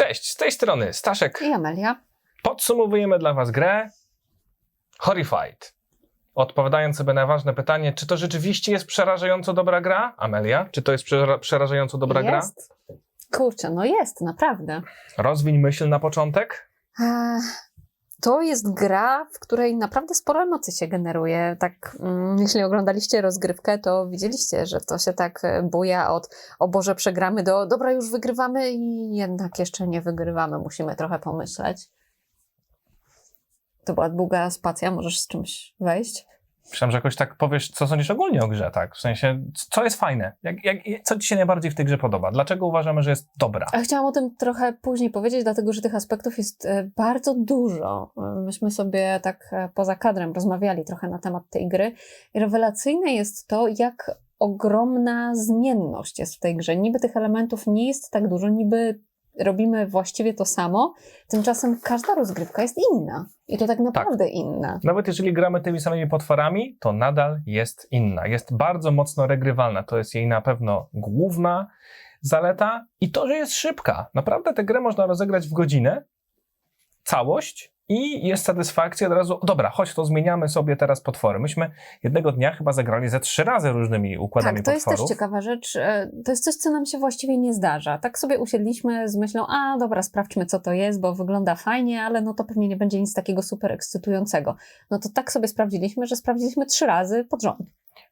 Cześć, z tej strony Staszek. I Amelia. Podsumowujemy dla Was grę Horrified. Odpowiadając sobie na ważne pytanie, czy to rzeczywiście jest przerażająco dobra gra? Amelia, czy to jest przera- przerażająco dobra gra? jest. Kurczę, no jest, naprawdę. Rozwiń myśl na początek. Eee, To jest gra, w której naprawdę sporo emocji się generuje. Tak, mm, jeśli oglądaliście rozgrywkę, to widzieliście, że to się tak e, buja od o Boże, przegramy do dobra, już wygrywamy i jednak jeszcze nie wygrywamy. Musimy trochę pomyśleć. To była długa spacja, możesz z czymś wejść? Myślałem, że jakoś tak powiesz, co sądzisz ogólnie o grze, tak? W sensie, co jest fajne? Jak, jak, co Ci się najbardziej w tej grze podoba? Dlaczego uważamy, że jest dobra? A chciałam o tym trochę później powiedzieć, dlatego że tych aspektów jest e, bardzo dużo. E, Myśmy sobie tak e, poza kadrem rozmawiali trochę na temat tej gry. I rewelacyjne jest to, jak ogromna zmienność jest w tej grze. Niby tych elementów nie jest tak dużo, niby robimy właściwie to samo, tymczasem każda rozgrywka jest inna. I to tak naprawdę inna. Nawet jeżeli gramy tymi samymi potworami, to nadal jest inna. Jest bardzo mocno regrywalna. To jest jej na pewno główna zaleta i to, że jest szybka. Naprawdę tę grę można rozegrać w godzinę, całość i jest satysfakcja od razu, dobra, chodź, to zmieniamy sobie teraz potwory. Myśmy jednego dnia chyba zagrali ze trzy razy różnymi układami Tak, to jest potworów. też ciekawa rzecz. E, To jest coś, co nam się właściwie nie zdarza. Tak sobie usiedliśmy z myślą, a dobra, sprawdźmy, co to jest, bo wygląda fajnie, ale no to pewnie nie będzie nic takiego super ekscytującego. No to tak sobie sprawdziliśmy, że sprawdziliśmy trzy razy pod rząd.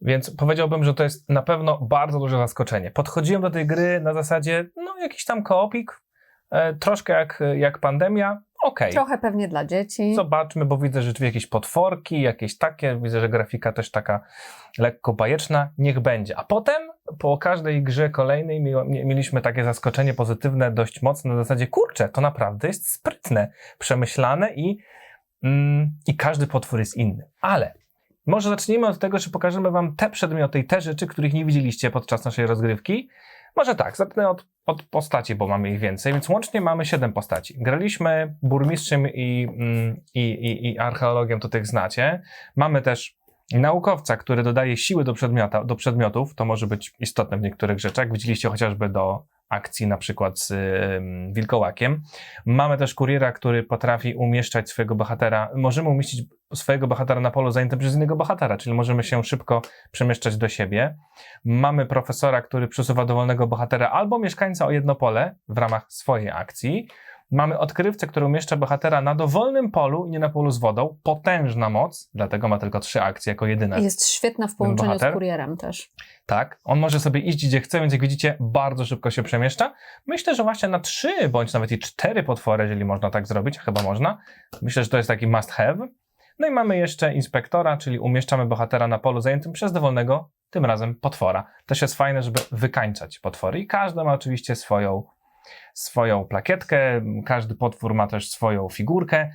Więc powiedziałbym, że to jest na pewno bardzo duże zaskoczenie. Podchodziłem do tej gry na zasadzie, no jakiś tam koopik, e, troszkę jak, jak pandemia, okej. Trochę pewnie dla dzieci. Zobaczmy, bo widzę rzeczywiście jakieś potworki, jakieś takie, widzę, że grafika też taka lekko bajeczna, niech będzie. A potem po każdej grze kolejnej mieliśmy takie zaskoczenie pozytywne, dość mocne, na zasadzie, kurczę, to naprawdę jest sprytne, przemyślane i, mm, i każdy potwór jest inny. Ale może zacznijmy od tego, że pokażemy wam te przedmioty i te rzeczy, których nie widzieliście podczas naszej rozgrywki. Może tak, zacznę od, od postaci, bo mamy ich więcej, więc łącznie mamy siedem postaci. Graliśmy burmistrzem i, mm, i, i, i archeologiem, to tych znacie. Mamy też naukowca, który dodaje siły do, przedmiota, do przedmiotów, to może być istotne w niektórych rzeczach. Widzieliście chociażby do akcji na przykład z wilkołakiem. Mamy też kuriera, który potrafi umieszczać swojego bohatera, możemy umieścić swojego bohatera na polu zajętym przez innego bohatera, czyli możemy się szybko przemieszczać do siebie. Mamy profesora, który przesuwa dowolnego bohatera albo mieszkańca o jedno pole w ramach swojej akcji. Mamy odkrywcę, który umieszcza bohatera na dowolnym polu i nie na polu z wodą. Potężna moc, dlatego ma tylko trzy akcje jako jedyne. Jest świetna w połączeniu z kurierem też. Tak, on może sobie iść gdzie chce, więc jak widzicie, bardzo szybko się przemieszcza. Myślę, że właśnie na trzy bądź nawet i cztery potwory, jeżeli można tak zrobić, chyba można. Myślę, że to jest taki must have. No i mamy jeszcze inspektora, czyli umieszczamy bohatera na polu zajętym przez dowolnego, tym razem potwora. Też jest fajne, żeby wykańczać potwory i każdy ma oczywiście swoją, swoją plakietkę, każdy potwór ma też swoją figurkę.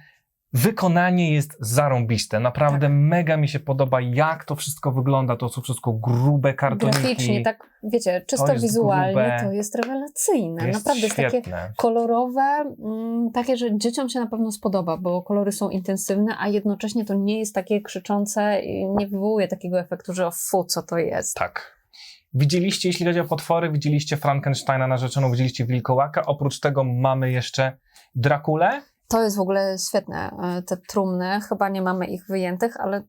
Wykonanie jest zarąbiste, naprawdę Tak. mega mi się podoba, jak to wszystko wygląda. To są wszystko grube kartoniki. Graficznie, tak wiecie, czysto To wizualnie grube. to jest rewelacyjne. Jest Naprawdę jest takie świetne. kolorowe, mm, takie, że dzieciom się na pewno spodoba, bo kolory są intensywne, a jednocześnie to nie jest takie krzyczące i nie wywołuje takiego efektu, że o fu, co to jest. Tak. Widzieliście, jeśli chodzi o potwory, widzieliście Frankensteina narzeczoną, widzieliście Wilkołaka. Oprócz tego mamy jeszcze Drakulę. To jest w ogóle świetne, e, te trumny, chyba nie mamy ich wyjętych, ale,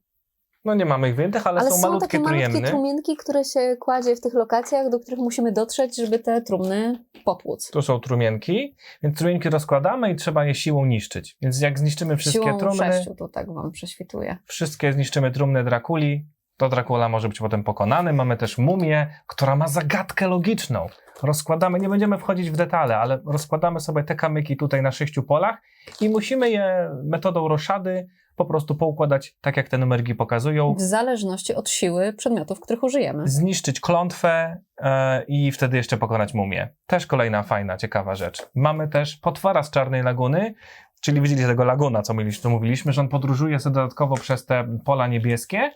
No nie mamy ich wyjętych, ale, ale są, są, malutkie takie malutkie trumienki, które się kładzie w tych lokacjach, do których musimy dotrzeć, żeby te trumny potłuc. Tu są trumienki, więc trumienki rozkładamy i trzeba je siłą niszczyć. Więc jak zniszczymy wszystkie Siłą trumny, sześciu, to tak wam prześwituje. wszystkie zniszczymy trumny Drakuli, to Dracula może być potem pokonany. Mamy też mumię, która ma zagadkę logiczną. Rozkładamy, nie będziemy wchodzić w detale, ale rozkładamy sobie te kamyki tutaj na sześciu polach i musimy je metodą roszady po prostu poukładać tak, jak te numerki pokazują. W zależności od siły przedmiotów, których użyjemy. Zniszczyć klątwę e, i wtedy jeszcze pokonać mumię. Też kolejna fajna, ciekawa rzecz. Mamy też potwora z Czarnej Laguny, czyli widzieliście tego laguna, co mówiliśmy, że on podróżuje sobie dodatkowo przez te pola niebieskie,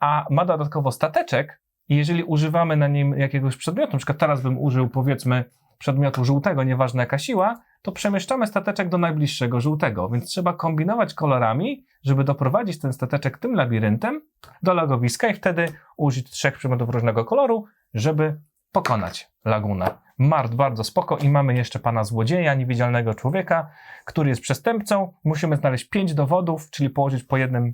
a ma dodatkowo stateczek i jeżeli używamy na nim jakiegoś przedmiotu, na przykład teraz bym użył powiedzmy przedmiotu żółtego, nieważne jaka siła, to przemieszczamy stateczek do najbliższego żółtego, więc trzeba kombinować kolorami, żeby doprowadzić ten stateczek tym labiryntem do logowiska i wtedy użyć trzech przedmiotów różnego koloru, żeby pokonać lagunę. Mart bardzo spoko i mamy jeszcze pana złodzieja, niewidzialnego człowieka, który jest przestępcą. Musimy znaleźć pięć dowodów, czyli położyć po jednym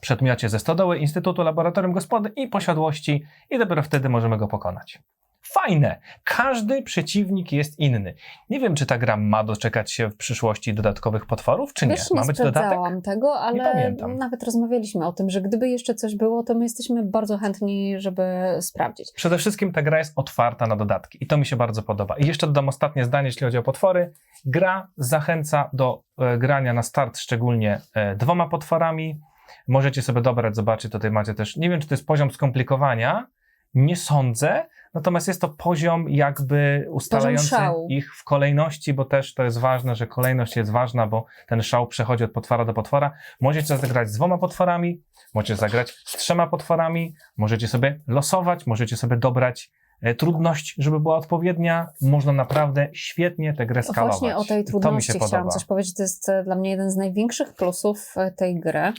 przedmiocie ze stodoły, Instytutu Laboratorium Gospody i Posiadłości i dopiero wtedy możemy go pokonać. Fajne! Każdy przeciwnik jest inny. Nie wiem, czy ta gra ma doczekać się w przyszłości dodatkowych potworów, czy nie. Wiesz, nie ma być dodatek? tego, ale nawet rozmawialiśmy o tym, że gdyby jeszcze coś było, to my jesteśmy bardzo chętni, żeby sprawdzić. Przede wszystkim ta gra jest otwarta na dodatki i to mi się bardzo podoba. I jeszcze dodam ostatnie zdanie, jeśli chodzi o potwory. Gra zachęca do e, grania na start szczególnie e, dwoma potworami. Możecie sobie dobrać, zobaczyć, tutaj macie też, nie wiem czy to jest poziom skomplikowania, nie sądzę, natomiast jest to poziom jakby ustalający szału. ich w kolejności, bo też to jest ważne, że kolejność jest ważna, bo ten szał przechodzi od potwora do potwora. Możecie zagrać z dwoma potworami, możecie zagrać z trzema potworami, możecie sobie losować, możecie sobie dobrać e, trudność, żeby była odpowiednia. Można naprawdę świetnie tę grę skalować. Właśnie o tej I to mi trudności się chciałam coś powiedzieć. To jest e, dla mnie jeden z największych plusów e, tej gry.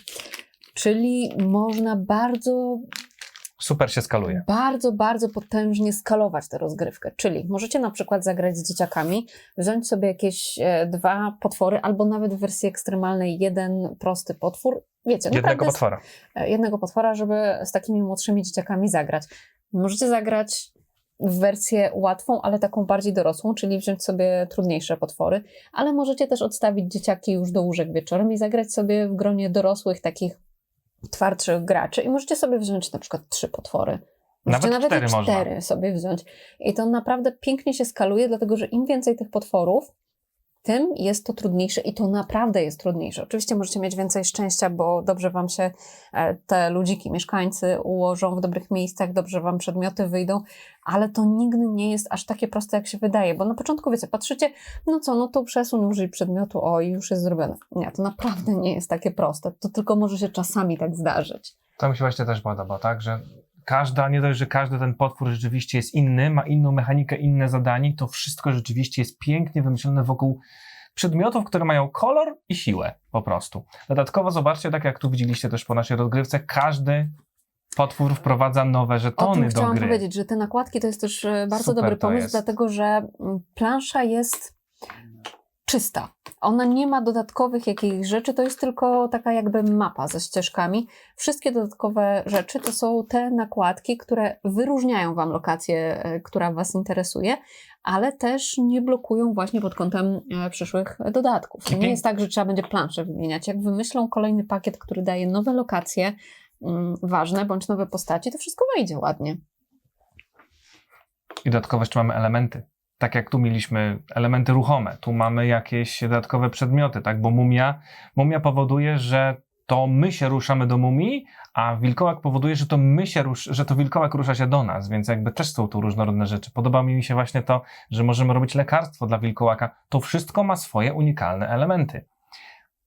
Czyli można bardzo, Super się skaluje. bardzo, bardzo potężnie skalować tę rozgrywkę. Czyli możecie na przykład zagrać z dzieciakami, wziąć sobie jakieś e, dwa potwory, albo nawet w wersji ekstremalnej jeden prosty potwór. Wiecie, Jednego naprawdę z- potwora. e, jednego potwora, żeby z takimi młodszymi dzieciakami zagrać. Możecie zagrać w wersję łatwą, ale taką bardziej dorosłą, czyli wziąć sobie trudniejsze potwory, ale możecie też odstawić dzieciaki już do łóżek wieczorem i zagrać sobie w gronie dorosłych, takich twardszych graczy i możecie sobie wziąć na przykład trzy potwory. Możecie Nawet nawet, cztery cztery sobie wziąć. I to naprawdę pięknie się skaluje, dlatego że im więcej tych potworów, tym jest to trudniejsze i to naprawdę jest trudniejsze. Oczywiście możecie mieć więcej szczęścia, bo dobrze wam się e, te ludziki, mieszkańcy ułożą w dobrych miejscach, dobrze wam przedmioty wyjdą, ale to nigdy nie jest aż takie proste, jak się wydaje, bo na początku, wiecie, patrzycie, no co, no to przesuń, użyj przedmiotu, o i już jest zrobione. Nie, to naprawdę nie jest takie proste, to tylko może się czasami tak zdarzyć. To mi się właśnie też podoba, tak? Że każda, nie dość, że każdy ten potwór rzeczywiście jest inny, ma inną mechanikę, inne zadanie, to wszystko rzeczywiście jest pięknie wymyślone wokół przedmiotów, które mają kolor i siłę po prostu. Dodatkowo zobaczcie, tak jak tu widzieliście też po naszej rozgrywce, każdy potwór wprowadza nowe O żetony tym do chciałam gry. powiedzieć, że te nakładki to jest też e, bardzo Super dobry pomysł, dlatego że mm, plansza jest czysta. Ona nie ma dodatkowych jakichś rzeczy, to jest tylko taka jakby mapa ze ścieżkami. Wszystkie dodatkowe rzeczy to są te nakładki, które wyróżniają Wam lokację, e, która Was interesuje, ale też nie blokują właśnie pod kątem e, przyszłych dodatków. To nie jest tak, że trzeba będzie planszę wymieniać. Jak wymyślą kolejny pakiet, który daje nowe lokacje, mm, ważne bądź nowe postacie, to wszystko wejdzie ładnie. I dodatkowo jeszcze mamy elementy. Tak jak tu mieliśmy elementy ruchome, tu mamy jakieś dodatkowe przedmioty, tak? Bo mumia, mumia powoduje, że to my się ruszamy do mumii, a wilkołak powoduje, że to my się rusz, że to wilkołak rusza się do nas, więc jakby też są tu różnorodne rzeczy. Podoba mi się właśnie to, że możemy robić lekarstwo dla wilkołaka. To wszystko ma swoje unikalne elementy.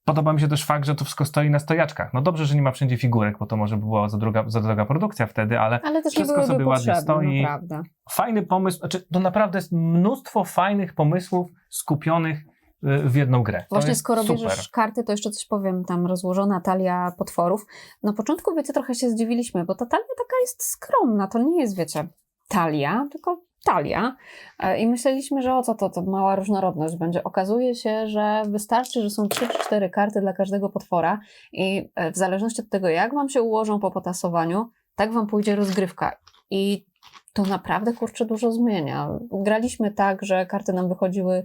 Podoba mi się też fakt, że to wszystko stoi na stojaczkach. No dobrze, że nie ma wszędzie figurek, bo to może by była za droga, za droga produkcja wtedy, ale Ale Wszystko sobie ładnie potrzebne, stoi. naprawdę. fajny pomysł, znaczy to naprawdę jest mnóstwo fajnych pomysłów skupionych y, w jedną grę. Właśnie skoro super. bierzesz karty, to jeszcze coś powiem, tam rozłożona talia potworów. Na początku, wiecie, trochę się zdziwiliśmy, bo ta talia taka jest skromna, to nie jest, wiecie, talia, tylko talia. E, I myśleliśmy, że o co to, to mała różnorodność będzie. Okazuje się, że wystarczy, że są 3 czy 4 karty dla każdego potwora i e, w zależności od tego, jak wam się ułożą po potasowaniu, tak wam pójdzie rozgrywka. I to naprawdę kurczę dużo zmienia. Graliśmy tak, że karty nam wychodziły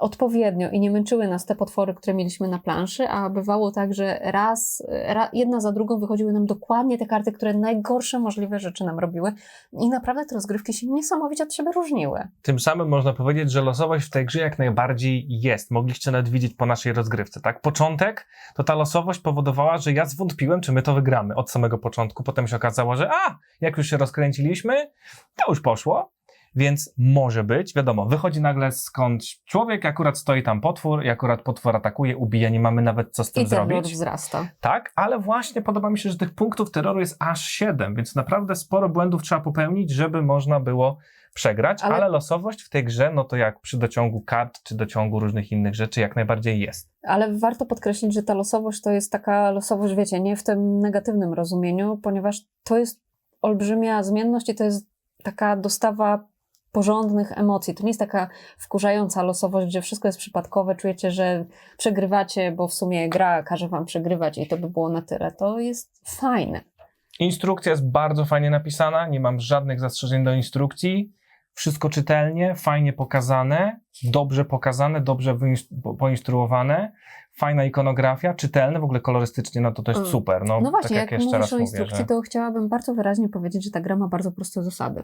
odpowiednio i nie męczyły nas te potwory, które mieliśmy na planszy, a bywało tak, że raz, ra, jedna za drugą wychodziły nam dokładnie te karty, które najgorsze możliwe rzeczy nam robiły i naprawdę te rozgrywki się niesamowicie od siebie różniły. Tym samym można powiedzieć, że losowość w tej grze jak najbardziej jest. Mogliście nawet widzieć po naszej rozgrywce, tak? Początek to ta losowość powodowała, że ja zwątpiłem, czy my to wygramy od samego początku. Potem się okazało, że a, jak już się rozkręciliśmy, to już poszło. Więc może być, wiadomo, wychodzi nagle skądś człowiek, akurat stoi tam potwór i akurat potwór atakuje, ubija, nie mamy nawet co z tym I zrobić. wzrasta. Tak, ale właśnie podoba mi się, że tych punktów terroru jest aż 7, więc naprawdę sporo błędów trzeba popełnić, żeby można było przegrać, ale... Ale- losowość w tej grze, no to jak przy dociągu kart czy dociągu różnych innych rzeczy, jak najbardziej jest. Ale warto podkreślić, że ta losowość to jest taka losowość, wiecie, nie w tym negatywnym rozumieniu, ponieważ to jest olbrzymia zmienność i to jest taka dostawa porządnych emocji. To nie jest taka wkurzająca losowość, gdzie wszystko jest przypadkowe, czujecie, że przegrywacie, bo w sumie gra każe wam przegrywać i to by było na tyle. To jest fajne. Instrukcja jest bardzo fajnie napisana, nie mam żadnych zastrzeżeń do instrukcji. Wszystko czytelnie, fajnie pokazane, dobrze pokazane, dobrze poinstruowane. Fajna ikonografia, czytelne, w ogóle kolorystycznie, no to to jest Mm. super. No, No właśnie, tak jak, jak, jeszcze mówisz raz o mówię, instrukcji, że... to chciałabym bardzo wyraźnie powiedzieć, że ta gra ma bardzo proste zasady.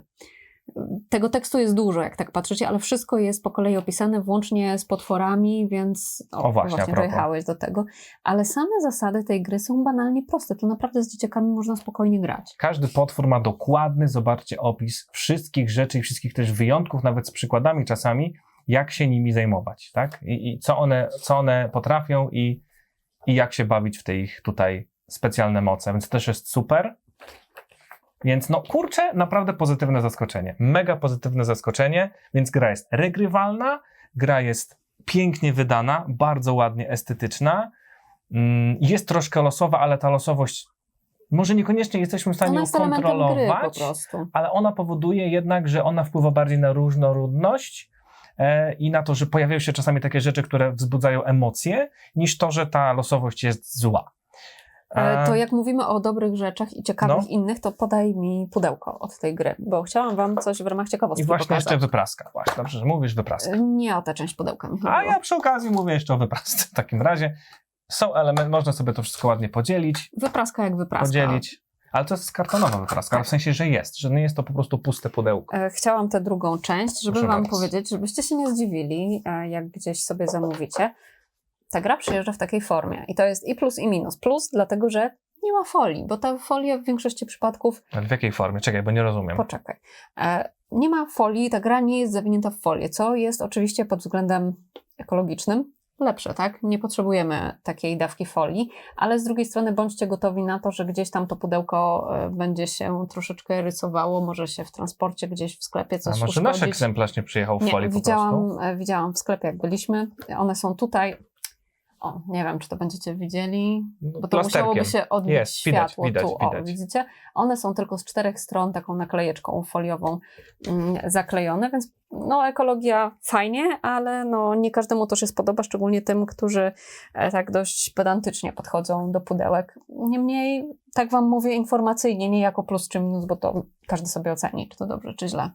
Tego tekstu jest dużo, jak tak patrzycie, ale wszystko jest po kolei opisane, włącznie z potworami, więc O, właśnie, a propos. dojechałeś do tego. Ale same zasady tej gry są banalnie proste. Tu naprawdę z dzieciakami można spokojnie grać. Każdy potwór ma dokładny, zobaczcie, opis wszystkich rzeczy i wszystkich też wyjątków, nawet z przykładami czasami, jak się nimi zajmować, tak? I, i co, one, co one potrafią i, i jak się bawić w te ich tutaj specjalne moce, więc też jest super. Więc no kurczę, naprawdę pozytywne zaskoczenie. Mega pozytywne zaskoczenie, więc gra jest regrywalna, gra jest pięknie wydana, bardzo ładnie estetyczna. Mm, Jest troszkę losowa, ale ta losowość może niekoniecznie jesteśmy w stanie jest kontrolować, ale ona powoduje jednak, że ona wpływa bardziej na różnorodność e, i na to, że pojawiają się czasami takie rzeczy, które wzbudzają emocje, niż to, że ta losowość jest zła. E, To jak mówimy o dobrych rzeczach i ciekawych No. innych, to podaj mi pudełko od tej gry, bo chciałam wam coś w ramach ciekawostki I właśnie pokazać. jeszcze wypraska. Właśnie, dobrze, że mówisz wypraska. E, Nie o tę część pudełka mi A ja przy okazji mówię jeszcze o wyprasce. W takim razie są elementy, można sobie to wszystko ładnie podzielić, Wypraska jak wypraska. podzielić. Ale to jest kartonowa wypraska, w sensie, że jest, że nie jest to po prostu puste pudełko. E, Chciałam tę drugą część, żeby Proszę Wam bardzo. powiedzieć, żebyście się nie zdziwili, jak gdzieś sobie zamówicie. Ta gra przyjeżdża w takiej formie i to jest i plus, i minus. Plus, dlatego że nie ma folii, bo ta folia w większości przypadków, Ale w jakiej formie? Czekaj, bo nie rozumiem. poczekaj, e, nie ma folii, ta gra nie jest zawinięta w folię, co jest oczywiście pod względem ekologicznym lepsze, tak? Nie potrzebujemy takiej dawki folii, ale z drugiej strony bądźcie gotowi na to, że gdzieś tam to pudełko e, będzie się troszeczkę rysowało, może się w transporcie gdzieś w sklepie A coś może nasz uszkodzić. egzemplarz nie przyjechał w Nie, folii po prostu? widziałam, e, widziałam w sklepie, jak byliśmy. One są tutaj. O, nie wiem, czy to będziecie widzieli, No, bo to musiałoby się odbić Jest, widać, światło widać, tu. O, widać. widzicie? One są tylko z czterech stron taką naklejeczką foliową mm, zaklejone, więc no ekologia fajnie, ale no nie każdemu to się spodoba, szczególnie tym, którzy e, tak dość pedantycznie podchodzą do pudełek. Niemniej, tak wam mówię informacyjnie, nie jako plus czy minus, bo to każdy sobie oceni, czy to dobrze, czy źle.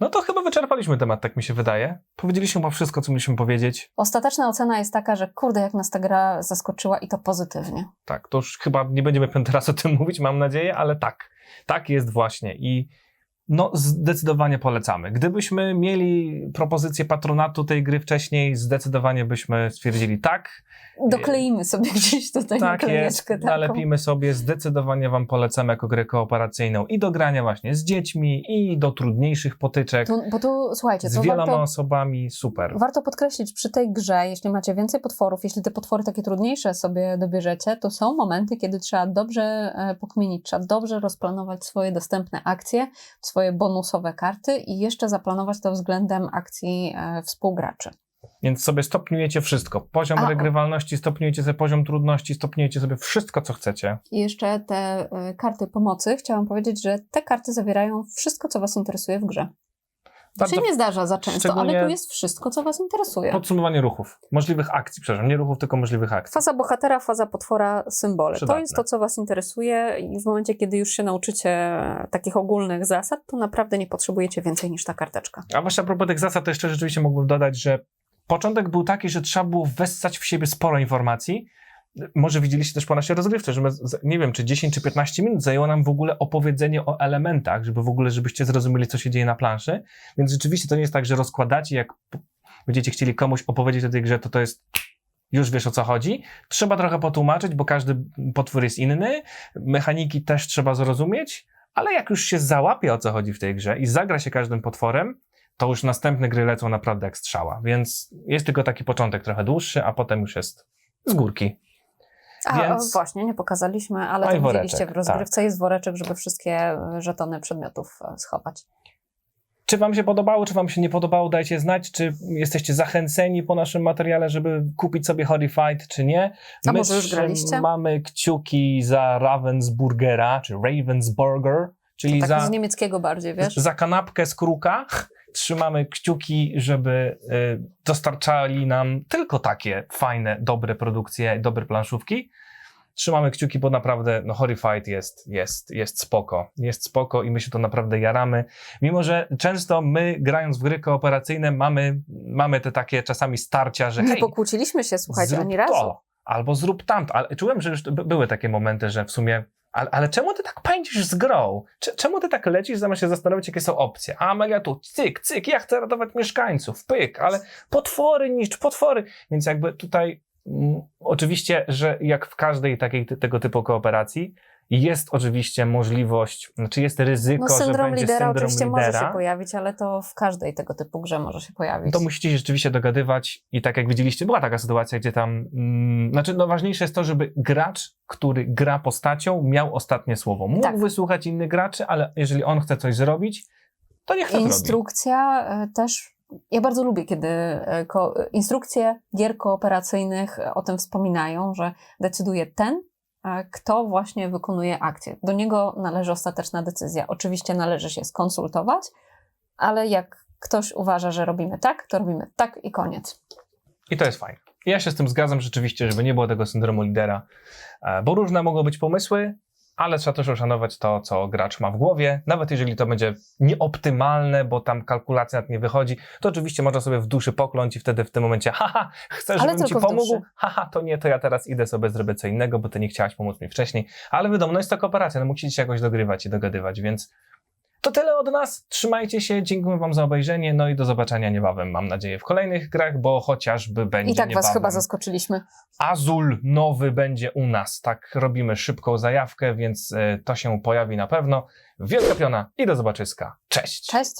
No to chyba wyczerpaliśmy temat, tak mi się wydaje. Powiedzieliśmy chyba wszystko, co mieliśmy powiedzieć. Ostateczna ocena jest taka, że kurde, jak nas ta gra zaskoczyła i to pozytywnie. Tak, to już chyba nie będziemy piąty raz o tym mówić, mam nadzieję, ale tak. Tak jest właśnie i no zdecydowanie polecamy. Gdybyśmy mieli propozycję patronatu tej gry wcześniej, zdecydowanie byśmy stwierdzili tak. Dokleimy sobie gdzieś tutaj tak jest, taką. nalepimy sobie, zdecydowanie wam polecamy jako grę kooperacyjną i do grania właśnie z dziećmi i do trudniejszych potyczek Tu, bo tu, słuchajcie, z to wieloma warto, osobami, super. warto podkreślić przy tej grze, jeśli macie więcej potworów, jeśli te potwory takie trudniejsze sobie dobierzecie, to są momenty, kiedy trzeba dobrze e, pokminić, trzeba dobrze rozplanować swoje dostępne akcje, swoje bonusowe karty i jeszcze zaplanować to względem akcji e, współgraczy. Więc sobie stopniujecie wszystko. Poziom A, regrywalności, stopniujecie sobie poziom trudności, stopniujecie sobie wszystko, co chcecie. I jeszcze te e, karty pomocy, chciałam powiedzieć, że te karty zawierają wszystko, co Was interesuje w grze. To Bardzo się nie zdarza za często, ale tu jest wszystko, co Was interesuje. Podsumowanie ruchów. Możliwych akcji, przepraszam, nie ruchów, tylko możliwych akcji. Faza bohatera, faza potwora, symbole. Przydatne. To jest to, co Was interesuje i w momencie, kiedy już się nauczycie takich ogólnych zasad, to naprawdę nie potrzebujecie więcej niż ta karteczka. A właśnie a propos tych zasad, to jeszcze rzeczywiście mógłbym dodać, że początek był taki, że trzeba było wessać w siebie sporo informacji. Może widzieliście też po naszej rozgrywce, że my, nie wiem, czy 10 czy 15 minut zajęło nam w ogóle opowiedzenie o elementach, żeby w ogóle, żebyście zrozumieli, co się dzieje na planszy. Więc rzeczywiście to nie jest tak, że rozkładacie, jak będziecie chcieli komuś opowiedzieć o tej grze, to to jest już wiesz o co chodzi. Trzeba trochę potłumaczyć, bo każdy potwór jest inny, mechaniki też trzeba zrozumieć, ale jak już się załapie o co chodzi w tej grze i zagra się każdym potworem, to już następne gry lecą naprawdę jak strzała. Więc jest tylko taki początek trochę dłuższy, a potem już jest z górki. A Więc- właśnie, nie pokazaliśmy, ale No to widzieliście w rozgrywce. Jest woreczek, żeby wszystkie e, żetony przedmiotów e, schować. Czy Wam się podobało, czy Wam się nie podobało, dajcie znać, czy jesteście zachęceni po naszym materiale, żeby kupić sobie Horrified, czy nie. A może już graliście? Mamy kciuki za Ravensburgera, czy Ravensburger, Czyli Tak za, z niemieckiego bardziej, wiesz? za kanapkę z kruka trzymamy kciuki, żeby y, dostarczali nam tylko takie fajne, dobre produkcje, dobre planszówki. Trzymamy kciuki, bo naprawdę no, Horrified jest, jest, jest spoko. Jest spoko i my się to naprawdę jaramy. Mimo, że często my, grając w gry kooperacyjne, mamy, mamy te takie czasami starcia, że Nie hej, pokłóciliśmy się, słuchajcie, ani razu. to, albo zrób tamto. Ale czułem, że już by- były takie momenty, że w sumie ale, ale czemu ty tak pędzisz z grą? Cze- Czemu ty tak lecisz, zamiast się zastanowić, jakie są opcje? A Amelia tu, cyk, cyk, ja chcę ratować mieszkańców, pyk, ale potwory niszcz, potwory. Więc jakby tutaj mm, oczywiście, że jak w każdej takiej tego typu kooperacji jest oczywiście możliwość, znaczy jest ryzyko, No że syndrom będzie lidera syndrom oczywiście lidera. może się pojawić, ale to w każdej tego typu grze może się pojawić. To musicie się rzeczywiście dogadywać i tak jak widzieliście, była taka sytuacja, gdzie tam, mm, znaczy no ważniejsze jest to, żeby gracz, który gra postacią, miał ostatnie słowo. Mógł Tak. wysłuchać innych graczy, ale jeżeli on chce coś zrobić, to niech to. Instrukcja e, też. Ja bardzo lubię, kiedy e, ko, instrukcje gier kooperacyjnych e, o tym wspominają, że decyduje ten, e, kto właśnie wykonuje akcję. Do niego należy ostateczna decyzja. Oczywiście należy się skonsultować, ale jak ktoś uważa, że robimy tak, to robimy tak i koniec. I to jest fajne. Ja się z tym zgadzam rzeczywiście, żeby nie było tego syndromu lidera, e, bo różne mogą być pomysły, ale trzeba też uszanować to, co gracz ma w głowie. Nawet jeżeli to będzie nieoptymalne, bo tam kalkulacja nad nie wychodzi, to oczywiście można sobie w duszy pokląć i wtedy w tym momencie, haha, chcesz, żebym ci pomógł? Haha, to nie, to ja teraz idę sobie zrobię co innego, bo ty nie chciałaś pomóc mi wcześniej. Ale wiadomo, no jest to kooperacja, no musicie się jakoś dogrywać i dogadywać, więc to tyle od nas. Trzymajcie się, dziękuję wam za obejrzenie, no i do zobaczenia niebawem, mam nadzieję, w kolejnych grach, bo chociażby będzie I tak niebawem. was chyba zaskoczyliśmy. Azul nowy będzie u nas. Tak robimy szybką zajawkę, więc e, to się pojawi na pewno. Wielka piona i do zobaczyska. Cześć! Cześć!